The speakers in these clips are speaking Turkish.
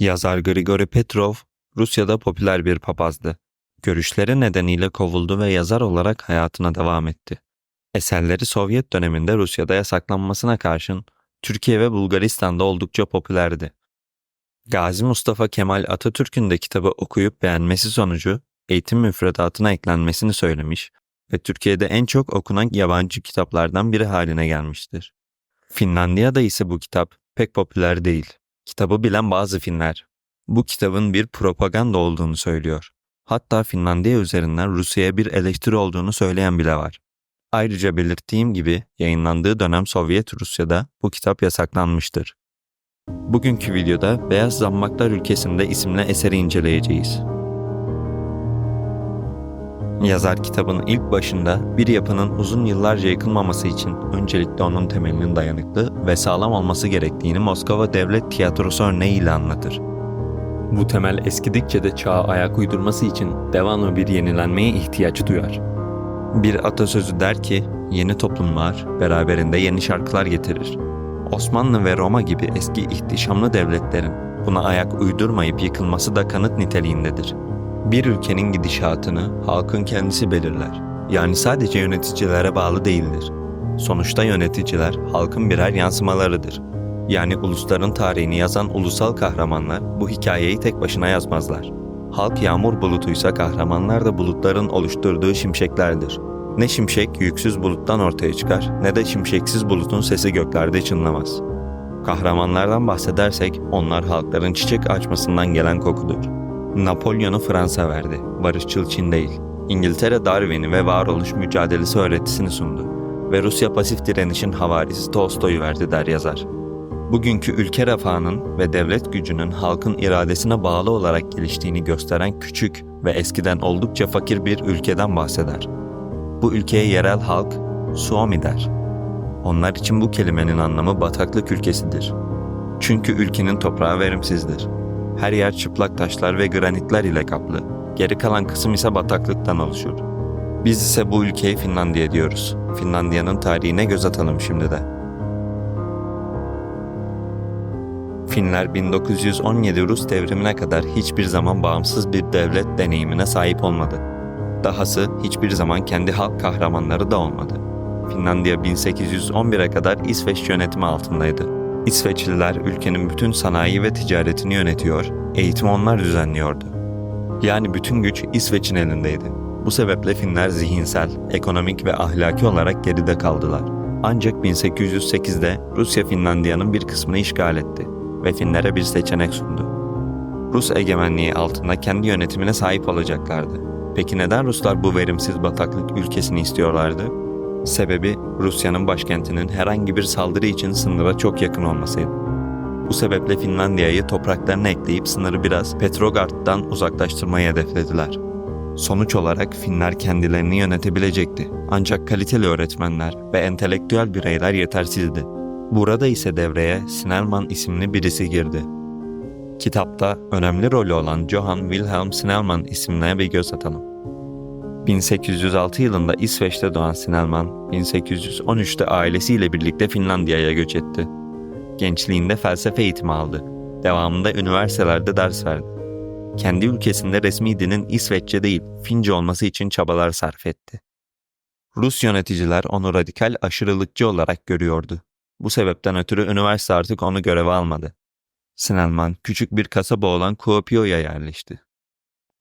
Yazar Grigori Petrov, Rusya'da popüler bir papazdı. Görüşleri nedeniyle kovuldu ve yazar olarak hayatına devam etti. Eserleri Sovyet döneminde Rusya'da yasaklanmasına karşın Türkiye ve Bulgaristan'da oldukça popülerdi. Gazi Mustafa Kemal Atatürk'ün de kitabı okuyup beğenmesi sonucu eğitim müfredatına eklenmesini söylemiş ve Türkiye'de en çok okunan yabancı kitaplardan biri haline gelmiştir. Finlandiya'da ise bu kitap pek popüler değil. Kitabı bilen bazı Finler bu kitabın bir propaganda olduğunu söylüyor. Hatta Finlandiya üzerinden Rusya'ya bir eleştiri olduğunu söyleyen bile var. Ayrıca belirttiğim gibi yayınlandığı dönem Sovyet Rusya'da bu kitap yasaklanmıştır. Bugünkü videoda Beyaz Zammaklar Ülkesinde isimli eseri inceleyeceğiz. Yazar kitabın ilk başında bir yapının uzun yıllarca yıkılmaması için öncelikle onun temelinin dayanıklı ve sağlam olması gerektiğini Moskova Devlet Tiyatrosu örneğiyle anlatır. Bu temel eskidikçe de çağa ayak uydurması için devamlı bir yenilenmeye ihtiyaç duyar. Bir atasözü der ki, yeni toplumlar beraberinde yeni şarkılar getirir. Osmanlı ve Roma gibi eski ihtişamlı devletlerin buna ayak uydurmayıp yıkılması da kanıt niteliğindedir. Bir ülkenin gidişatını halkın kendisi belirler. Yani sadece yöneticilere bağlı değildir. Sonuçta yöneticiler halkın birer yansımalarıdır. Yani ulusların tarihini yazan ulusal kahramanlar bu hikayeyi tek başına yazmazlar. Halk yağmur bulutuysa kahramanlar da bulutların oluşturduğu şimşeklerdir. Ne şimşek yüksüz buluttan ortaya çıkar ne de şimşeksiz bulutun sesi göklerde çınlamaz. Kahramanlardan bahsedersek onlar halkların çiçek açmasından gelen kokudur. Napolyon'u Fransa verdi, barışçıl Çin değil. İngiltere Darwin'i ve varoluş mücadelesi öğretisini sundu ve Rusya pasif direnişin havarisi Tolstoy'u verdi der yazar. Bugünkü ülke refahının ve devlet gücünün halkın iradesine bağlı olarak geliştiğini gösteren küçük ve eskiden oldukça fakir bir ülkeden bahseder. Bu ülkeye yerel halk Suomi der. Onlar için bu kelimenin anlamı bataklık ülkesidir. Çünkü ülkenin toprağı verimsizdir. Her yer çıplak taşlar ve granitler ile kaplı. Geri kalan kısım ise bataklıktan oluşur. Biz ise bu ülkeye Finlandiya diyoruz. Finlandiya'nın tarihine göz atalım şimdi de. Finler 1917 Rus devrimine kadar hiçbir zaman bağımsız bir devlet deneyimine sahip olmadı. Dahası hiçbir zaman kendi halk kahramanları da olmadı. Finlandiya 1811'e kadar İsveç yönetimi altındaydı. İsveçliler ülkenin bütün sanayi ve ticaretini yönetiyor, eğitimi onlar düzenliyordu. Yani bütün güç İsveç'in elindeydi. Bu sebeple Finler zihinsel, ekonomik ve ahlaki olarak geride kaldılar. Ancak 1808'de Rusya Finlandiya'nın bir kısmını işgal etti ve Finlere bir seçenek sundu. Rus egemenliği altında kendi yönetimine sahip olacaklardı. Peki neden Ruslar bu verimsiz bataklık ülkesini istiyorlardı? Sebebi Rusya'nın başkentinin herhangi bir saldırı için sınıra çok yakın olmasıydı. Bu sebeple Finlandiya'yı topraklarına ekleyip sınırı biraz Petrograd'dan uzaklaştırmayı hedeflediler. Sonuç olarak Finler kendilerini yönetebilecekti. Ancak kaliteli öğretmenler ve entelektüel bireyler yetersizdi. Burada ise devreye Snellman isimli birisi girdi. Kitapta önemli rolü olan Johann Wilhelm Snellman isimine bir göz atalım. 1806 yılında İsveç'te doğan Snellman, 1813'te ailesiyle birlikte Finlandiya'ya göç etti. Gençliğinde felsefe eğitimi aldı. Devamında üniversitelerde ders verdi. Kendi ülkesinde resmi dinin İsveççe değil, Fince olması için çabalar sarf etti. Rus yöneticiler onu radikal aşırılıkçı olarak görüyordu. Bu sebepten ötürü üniversite artık onu göreve almadı. Snellman küçük bir kasaba olan Kuopio'ya yerleşti.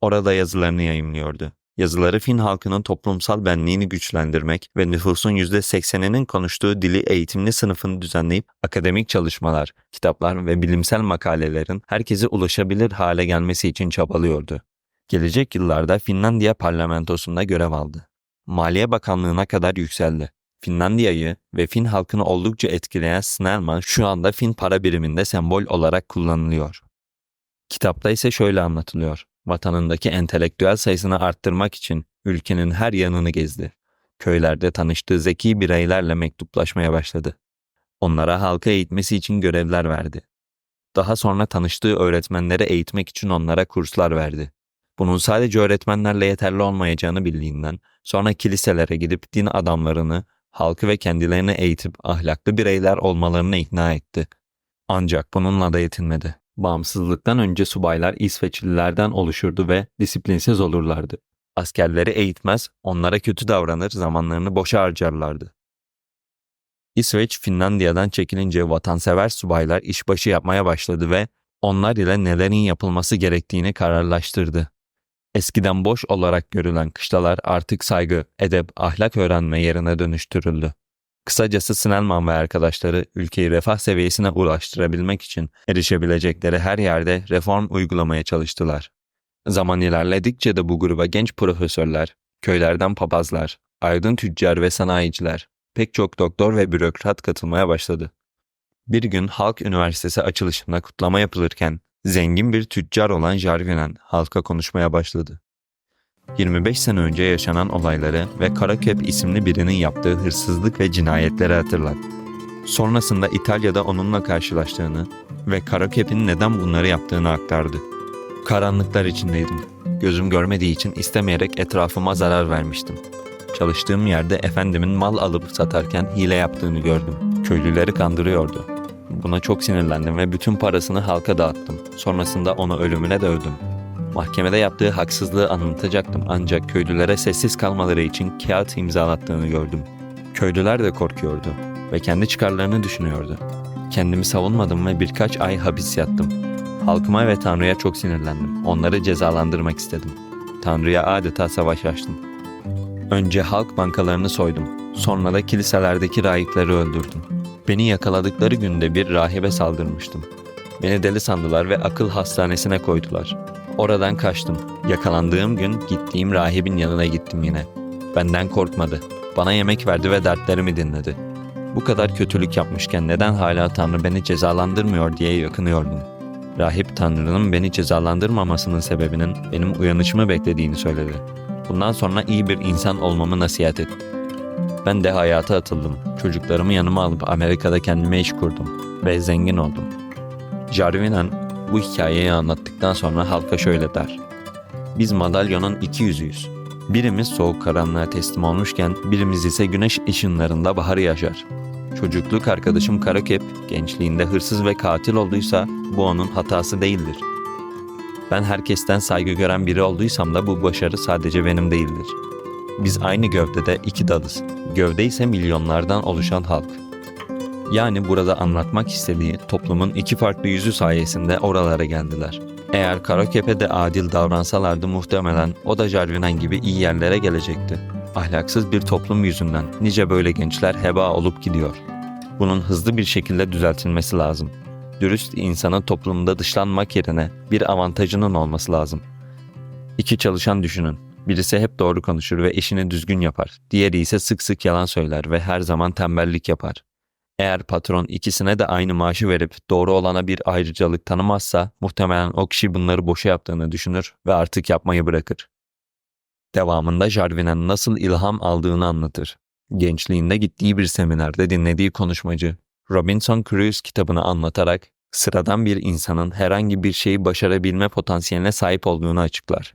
Orada yazılarını yayımlıyordu. Yazıları Fin halkının toplumsal benliğini güçlendirmek ve nüfusun %80'inin konuştuğu dili eğitimli sınıfını düzenleyip akademik çalışmalar, kitaplar ve bilimsel makalelerin herkese ulaşabilir hale gelmesi için çabalıyordu. Gelecek yıllarda Finlandiya parlamentosunda görev aldı. Maliye Bakanlığı'na kadar yükseldi. Finlandiya'yı ve Fin halkını oldukça etkileyen Snellman şu anda Fin para biriminde sembol olarak kullanılıyor. Kitapta ise şöyle anlatılıyor. Vatanındaki entelektüel sayısını arttırmak için ülkenin her yanını gezdi. Köylerde tanıştığı zeki bireylerle mektuplaşmaya başladı. Onlara halka eğitmesi için görevler verdi. Daha sonra tanıştığı öğretmenlere eğitmek için onlara kurslar verdi. Bunun sadece öğretmenlerle yeterli olmayacağını bildiğinden sonra kiliselere gidip din adamlarını, halkı ve kendilerini eğitip ahlaklı bireyler olmalarını ikna etti. Ancak bununla da yetinmedi. Bağımsızlıktan önce subaylar İsveçlilerden oluşurdu ve disiplinsiz olurlardı. Askerleri eğitmez, onlara kötü davranır, zamanlarını boşa harcarlardı. İsveç, Finlandiya'dan çekilince vatansever subaylar işbaşı yapmaya başladı ve onlar ile nelerin yapılması gerektiğini kararlaştırdı. Eskiden boş olarak görülen kışlalar artık saygı, edep, ahlak öğrenme yerine dönüştürüldü. Kısacası Snellman ve arkadaşları ülkeyi refah seviyesine ulaştırabilmek için erişebilecekleri her yerde reform uygulamaya çalıştılar. Zaman ilerledikçe de bu gruba genç profesörler, köylerden papazlar, aydın tüccar ve sanayiciler, pek çok doktor ve bürokrat katılmaya başladı. Bir gün Halk Üniversitesi açılışında kutlama yapılırken zengin bir tüccar olan Jarvinen halka konuşmaya başladı. 25 sene önce yaşanan olayları ve Karaköp isimli birinin yaptığı hırsızlık ve cinayetleri hatırlat. Sonrasında İtalya'da onunla karşılaştığını ve Karaköp'ün neden bunları yaptığını aktardı. Karanlıklar içindeydim. Gözüm görmediği için istemeyerek etrafıma zarar vermiştim. Çalıştığım yerde efendimin mal alıp satarken hile yaptığını gördüm. Köylüleri kandırıyordu. Buna çok sinirlendim ve bütün parasını halka dağıttım. Sonrasında onu ölümüne dövdüm. Mahkemede yaptığı haksızlığı anlatacaktım ancak köylülere sessiz kalmaları için kağıt imzalattığını gördüm. Köylüler de korkuyordu ve kendi çıkarlarını düşünüyordu. Kendimi savunmadım ve birkaç ay hapis yattım. Halkıma ve Tanrı'ya çok sinirlendim. Onları cezalandırmak istedim. Tanrı'ya adeta savaş açtım. Önce halk bankalarını soydum. Sonra da kiliselerdeki rahipleri öldürdüm. Beni yakaladıkları günde bir rahibe saldırmıştım. Beni deli sandılar ve akıl hastanesine koydular. Oradan kaçtım. Yakalandığım gün gittiğim rahibin yanına gittim yine. Benden korkmadı. Bana yemek verdi ve dertlerimi dinledi. Bu kadar kötülük yapmışken neden hala Tanrı beni cezalandırmıyor diye yakınıyordum. Rahip Tanrı'nın beni cezalandırmamasının sebebinin benim uyanışımı beklediğini söyledi. Bundan sonra iyi bir insan olmamı nasihat etti. Ben de hayata atıldım. Çocuklarımı yanıma alıp Amerika'da kendime iş kurdum ve zengin oldum. Jarvinen bu hikayeyi anlattıktan sonra halka şöyle der. Biz madalyonun iki yüzüyüz. Birimiz soğuk karanlığa teslim olmuşken birimiz ise güneş ışınlarında baharı yaşar. Çocukluk arkadaşım Karakep gençliğinde hırsız ve katil olduysa bu onun hatası değildir. Ben herkesten saygı gören biri olduysam da bu başarı sadece benim değildir. Biz aynı gövdede iki dalız. Gövde ise milyonlardan oluşan halk. Yani burada anlatmak istediği toplumun iki farklı yüzü sayesinde oralara geldiler. Eğer Karaköp'e de adil davransalardı muhtemelen o da Jarvinen gibi iyi yerlere gelecekti. Ahlaksız bir toplum yüzünden nice böyle gençler heba olup gidiyor. Bunun hızlı bir şekilde düzeltilmesi lazım. Dürüst insanın toplumda dışlanmak yerine bir avantajının olması lazım. İki çalışan düşünün. Birisi hep doğru konuşur ve işini düzgün yapar. Diğeri ise sık sık yalan söyler ve her zaman tembellik yapar. Eğer patron ikisine de aynı maaşı verip doğru olana bir ayrıcalık tanımazsa muhtemelen o kişi bunları boşa yaptığını düşünür ve artık yapmayı bırakır. Devamında Jarvin'in nasıl ilham aldığını anlatır. Gençliğinde gittiği bir seminerde dinlediği konuşmacı Robinson Crusoe kitabını anlatarak sıradan bir insanın herhangi bir şeyi başarabilme potansiyeline sahip olduğunu açıklar.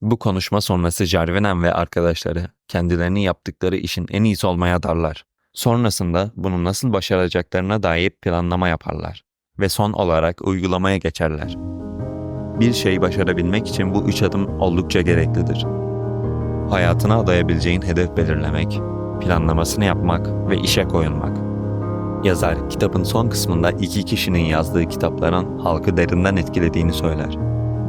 Bu konuşma sonrası Jarvinen ve arkadaşları kendilerini yaptıkları işin en iyisi olmaya darlar. Sonrasında bunu nasıl başaracaklarına dair planlama yaparlar ve son olarak uygulamaya geçerler. Bir şeyi başarabilmek için bu üç adım oldukça gereklidir. Hayatına adayabileceğin hedef belirlemek, planlamasını yapmak ve işe koyulmak. Yazar kitabın son kısmında iki kişinin yazdığı kitapların halkı derinden etkilediğini söyler.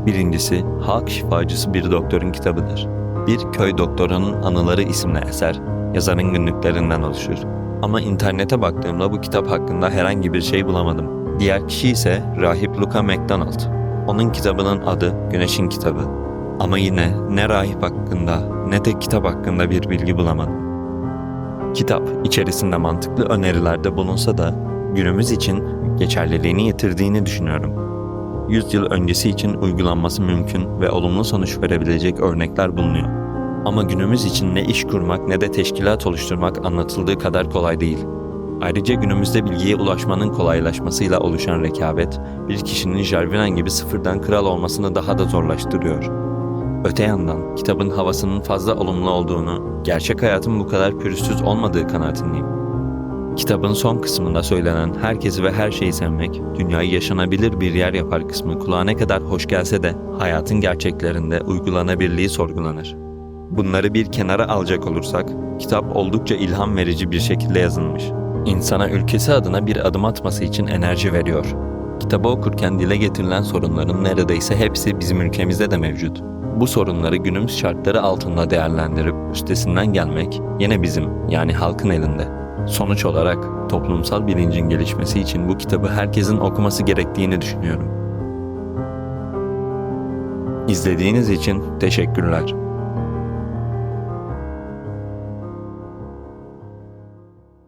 Birincisi Halk Şifacısı bir doktorun kitabıdır. Bir köy doktorunun anıları isimli eser yazarın günlüklerinden oluşur. Ama internete baktığımda bu kitap hakkında herhangi bir şey bulamadım. Diğer kişi ise Rahip Luca MacDonald. Onun kitabının adı Güneşin Kitabı. Ama yine ne rahip hakkında ne de kitap hakkında bir bilgi bulamadım. Kitap içerisinde mantıklı önerilerde bulunsa da günümüz için geçerliliğini yitirdiğini düşünüyorum. 100 yıl öncesi için uygulanması mümkün ve olumlu sonuç verebilecek örnekler bulunuyor. Ama günümüz için ne iş kurmak ne de teşkilat oluşturmak anlatıldığı kadar kolay değil. Ayrıca günümüzde bilgiye ulaşmanın kolaylaşmasıyla oluşan rekabet, bir kişinin Jarvinen gibi sıfırdan kral olmasını daha da zorlaştırıyor. Öte yandan kitabın havasının fazla olumlu olduğunu, gerçek hayatın bu kadar pürüzsüz olmadığı kanaatindeyim. Kitabın son kısmında söylenen herkesi ve her şeyi sevmek, dünyayı yaşanabilir bir yer yapar kısmı kulağa kadar hoş gelse de hayatın gerçeklerinde uygulanabilirliği sorgulanır. Bunları bir kenara alacak olursak, kitap oldukça ilham verici bir şekilde yazılmış. İnsana ülkesi adına bir adım atması için enerji veriyor. Kitabı okurken dile getirilen sorunların neredeyse hepsi bizim ülkemizde de mevcut. Bu sorunları günümüz şartları altında değerlendirip üstesinden gelmek yine bizim yani halkın elinde. Sonuç olarak toplumsal bilincin gelişmesi için bu kitabı herkesin okuması gerektiğini düşünüyorum. İzlediğiniz için teşekkürler.